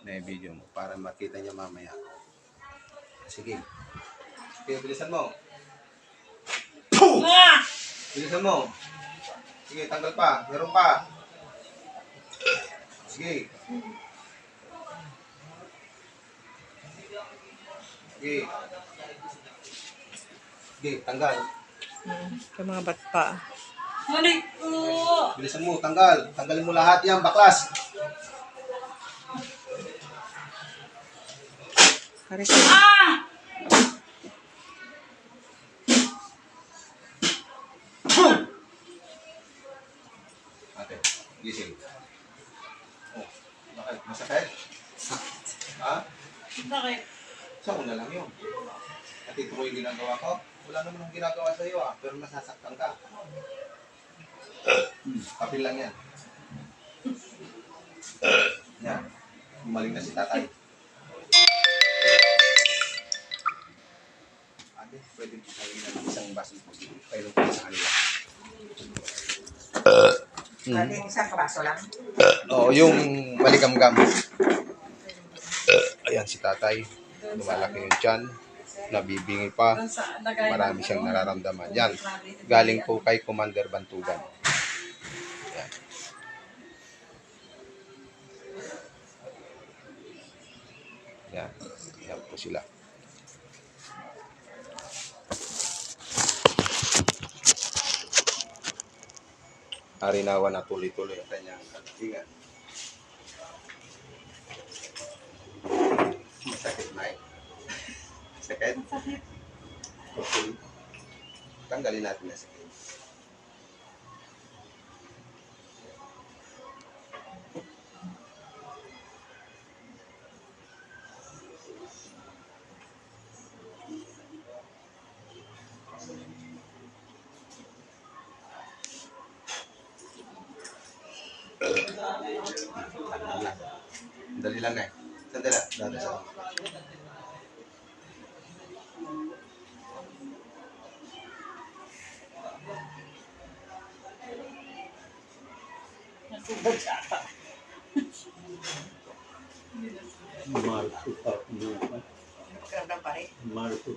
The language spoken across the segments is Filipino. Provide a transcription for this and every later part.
na video mo para makita niya mamaya. Sige. Sige, bilisan mo. Bilisan mo. Sige, tanggal pa. Meron pa. Sige. Sige. Sige, tanggal. Hmm, sa mga bat pa. Mali ko. Bilisan mo, tanggal. Tanggalin mo lahat yan, baklas. Karis Ah! Ate, gising. Oh, bakit? Masakit? Ha? Bakit? Sa una lang yun. At ito ko yung ginagawa ko. Wala naman akong ginagawa sa iyo ah, pero nasasaktan ka. Hmm, kapil lang yan. Yan. Gumaling na si tatay. Pwede po tayo ng isang baso po. Painom ko sa kanila. Bali, isang kabaso lang. Oo, yung maligamgam. Ayan si tatay. Lumalaki yung tiyan. Nabibingi pa. Marami siyang nararamdaman. Yan. Galing po kay Commander Bantugan. Yan. Yan. Yan po sila. Harinawa na tuloy-tuloy ang kanyang kalingan. Masakit na eh. Sakit? Okay. Tanggalin natin na sakit. Dali lang na eh. Sandali lang. Dadasal. Marso pa ako ng Nagkaramdam pa rin. Marso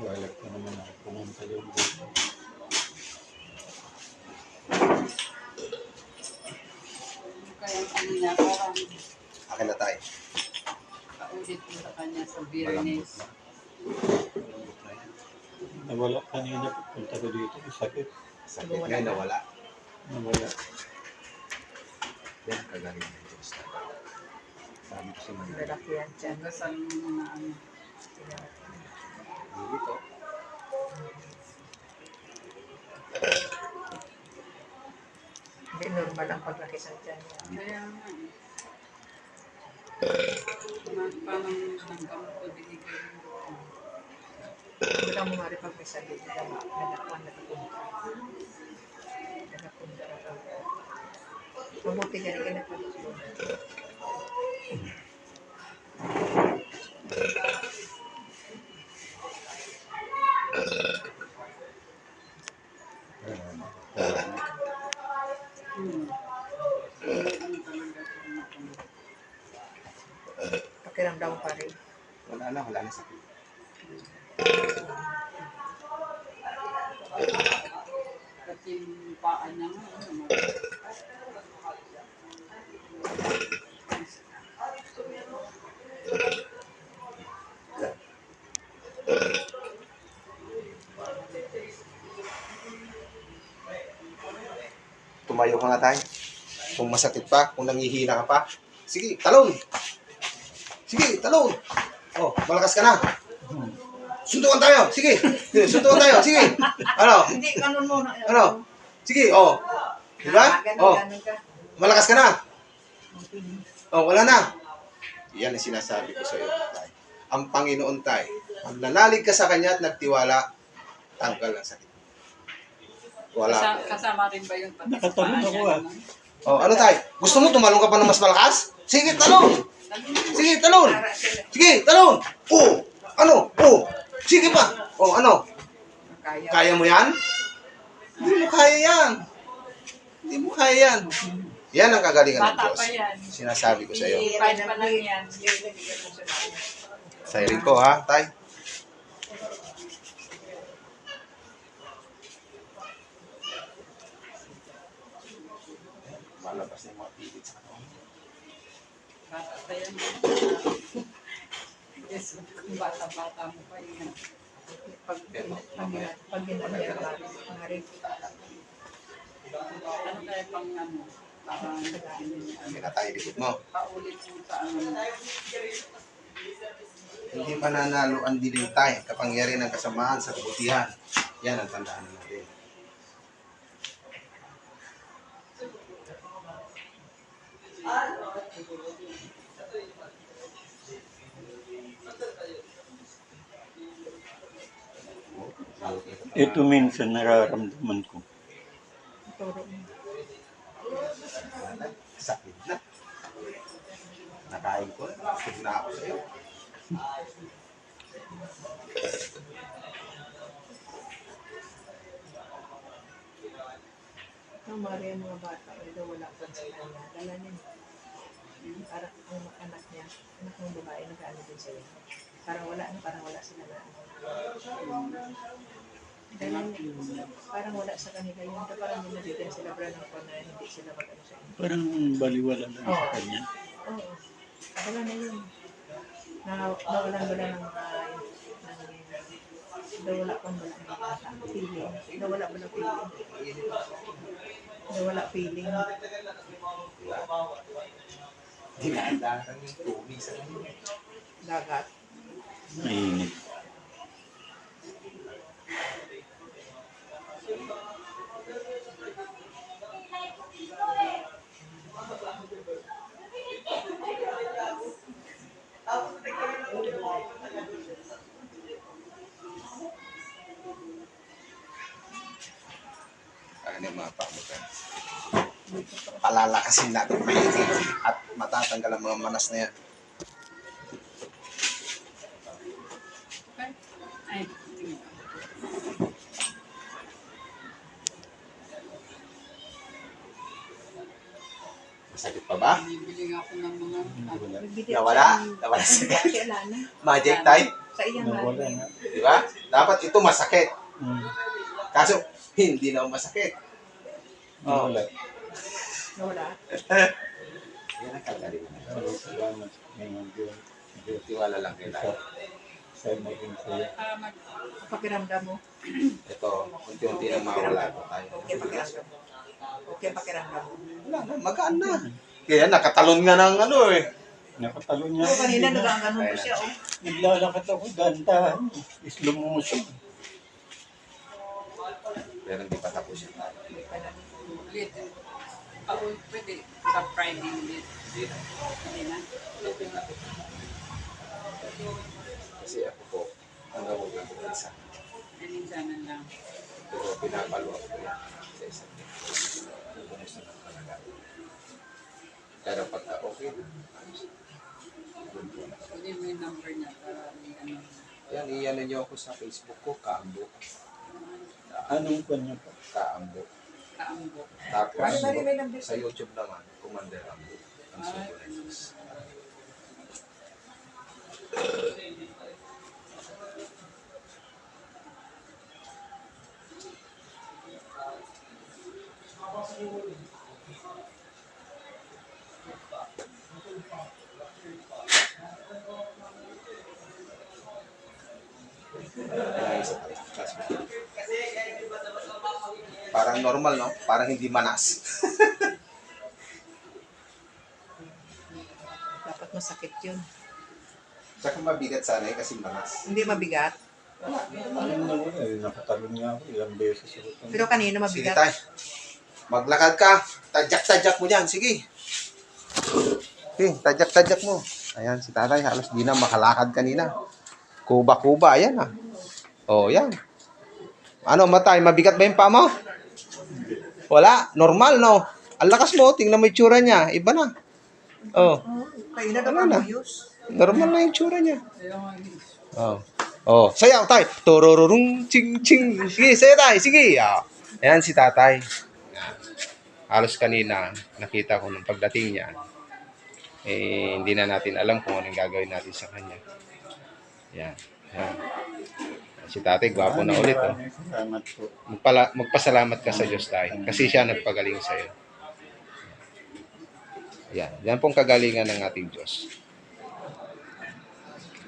Balak na naman ako pumunta yung dito. Kaya kanina parang Akin na tayo. kaulit ko sa kanya sa Malambot Biranes. na. Malambot na yan. Nawala kanina pupunta ko dito. Sakit. Sakit ngayon nawala. Nawala. Yan, kagaling ng Diyos. Sabi ko sa Manila. Lalaki yan dyan. Dasal mo na ano. Dito. Hindi normal ang paglaki sa dyan. Kaya nga Parang hanggang ko binigay mo. Lang mo mari pag may rin na wala na sakit. Yung paan niya nga, ano, tumayo ka nga tayo. Kung masakit pa, kung nangihina ka pa, sige, talon! Sige, talon! Oh, malakas ka na. Suntukan tayo. Sige. Suntukan tayo. Sige. Ano? Hindi, ganun muna. Ano? Sige, oh. Diba? Oh, malakas ka na. Oh, wala na. Yan ang sinasabi ko sa iyo, tay. Ang Panginoon, tay. Pag nanalig ka sa Kanya at nagtiwala, tanggal ang sakit. Wala. Kasama, kasama rin ba yun? Paa ako, ah. Oh, ano tay? Gusto mo tumalong ka pa ng mas malakas? Sige, talon! Sige, talon! Sige, talon! Oh! Ano? Oh! Sige pa! Oh, ano? kaya. Mo yan? Hindi mo kaya yan. Hindi mo kaya yan. Yan ang kagalingan ng Diyos. Sinasabi ko sa iyo. Rin ko ha, tay. Malabas na yung mga pilit sa katawan. Bata pa yan. Yes, kung bata-bata mo pa yan. Pag, pag, pag ginagawa ka, pangarip. Ano kaya pang ano? Parang Hindi na tayo likod mo. paulit mo sa ano. Hindi pananalo ang dilim tayo. Kapangyari ng kasamaan sa kabutihan. Yan ang tandaan natin. Ito minsan nararamdaman ko. Sakit na. Nakain ko. Sakit na ako sa iyo. Ang Maria mga bata, although wala pa sa kanya, dala niya. Parang ang anak niya, anak ng babae, nag-ano din sila. Parang wala na, parang wala sila na. Dala niya, parang wala sa kanila yun. Parang binabigyan sila bra ng na hindi sila mag-ano sa inyo. Parang baliwala lang sa kanya. Oo. Wala na yun. Na, nawalan wala ng ng nawala pa wala ng bata. Feeling. Nawala ba ng feeling? Nawala feeling. Dinadaan yung tubig sa. Dagat. Mainit. Ano yung mga pamutan? Palalakasin natin maigi at matatanggal ang mga manas na yan. Okay? Masakit pa ba? Bibili nga ako ng mga Nawala? Nawala lana. Magic type? Sa iyang Nawala na. Di ba? Dapat ito masakit. Hmm. Kaso, hindi na masakit. Oh. Nawala. Nawala. Yan ang salamat ngayon Diyos. Tiwala lang nila. sa maging sa'yo. Pakiramdam mo. Ito, unti-unti na mawala tayo. Okay, pakiramdam mo. Okay, pakiramdam mo. Wala na, magaan na. Kaya nakatalon nga ng ano eh. Nakatalo niya. Oo, kanina nagaganon ko siya, oh. Naglalakad ako, gantahan. Slow motion. Pero hindi pa tapos yun. ulit. Paulit, pwede sa Friday ulit. Hindi na. Hindi na. Kasi ako po, hanggang huwag lang po isa. Naninsanan lang. Pero pinapalo ako yan sa isang kumusta. Pero pagka okay, po na. Pwede mo yung number niya para may ano. Yan, iyan niyo ako sa Facebook ko, Kaambo. Anong kanya pa? Kaambo. Tapos, Ano na rin may number? sa YouTube naman, Commander Ambo. Ang supervisors. normal, no? Para hindi manas. Dapat masakit yun. Tsaka mabigat sana eh, kasi manas. Hindi mabigat. Alam na wala eh, nakatalong nga ako ilang beses. Pero kanino Sige mabigat? tayo. Maglakad ka. Tadyak-tadyak mo dyan. Sige. Sige, tadyak-tadyak mo. Ayan, si tatay halos di na makalakad kanina. Kuba-kuba, ayan ah. Oh, yan. Ano, matay, mabigat ba yung paa mo? Wala, normal no. Ang lakas mo, tingnan mo yung tsura niya. Iba na. Oh, Oh, kayo na kamuyos. normal na yung tsura niya. Oh. Oh, sayaw tay. Torororong ching ching. Sige, sayaw tay. Sige. Ah. Ayan si tatay. Halos kanina, nakita ko nung pagdating niya, eh, hindi na natin alam kung anong gagawin natin sa kanya. Yan. Yan. Si tatay, gwapo na ulit. Oh. Salamat po. Magpala, magpasalamat ka sa Diyos tayo. Kasi siya nagpagaling sa'yo. Yan. Yan pong kagalingan ng ating Diyos.